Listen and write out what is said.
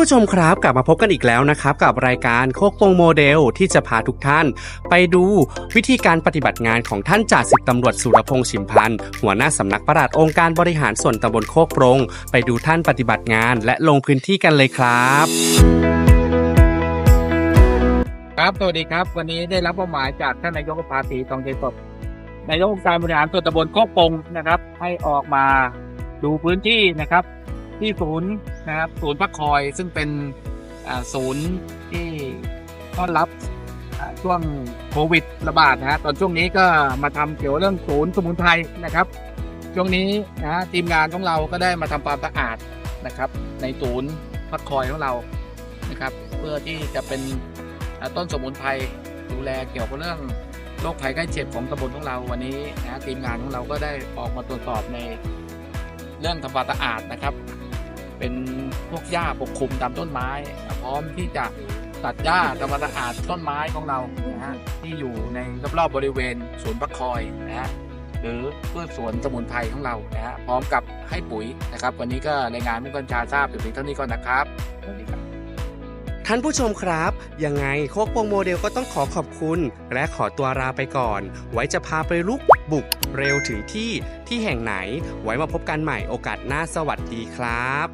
ผู้ชมครับกลับมาพบกันอีกแล้วนะครับ กับรายการโคกโปงโมเดลที่จะพาทุกท่าน ไปดูวิธีการปฏิบัติงานของท่านจ่าสิบตำรวจสุรพงษ์ชิมพันธ์หัวหน้าสำนักปลัดองค์การบริหารส่วนตำบลโคกโปรงไปดูท่านปฏิบัติงานและลงพื้นที่กันเลยครับ ครับสวัสดีครับ วันนี้ได้รับมอบหมายจากท่านนายกภาษีทองใจสดนายกองค์การบริหารส่วนตำบลโคกปงนะครับ ให้ออกมาดูพื้นที่นะครับ ที่ศูนย์นะครับศูนย์พักคอยซึ่งเป็นศูนย์ที่ต้อนรับช่วงโควิดระบาดนะฮะตอนช่วงนี้ก็มาทำเกี่ยวเรื่องศูนย์สมุนไพรนะครับ ช่วงนี้นะทีมงานของเราก็ได้มาทำความสะอาดนะครับ ในศูนย์พักคอยของเรานะครับเพื่อที่จะเป็นต้นสมุนไพรดูแลเกี่ยวกับเรื่องโรคภัยไข้เจ็บของตำบลของเราวันนี้นะทีมงานของเราก็ได้ออกมาตรวจสอบในเรื่องทำความสะอาดนะครับ เป็นพวกหญ้าปกคลุมตามต้นไม้ พร้อมที่จะตัดหญ้าทำความสะอาดต้นไม้ของเรานะฮะที่อยู่ในรอบๆบริเวณสวนพักคอยนะฮะหรือพืชสวนสมุนไพรของเรานะฮะพร้อมกับให้ปุ๋ยนะครับ วันนี้ก็รายงานให้กัญชาทราบอยู่เพียงเท่านี้ก่อนนะครับสวัสดีครับท่านผู้ชมครับ ยังไงโคกโปงโมเดลก็ต้องขอขอบคุณ และขอตัวลาไปก่อน ไว้จะพาไปลุก บุกเร็วถึงที่ที่แห่งไหน ไว้มาพบกันใหม่โอกาสหน้าสวัสดีครับ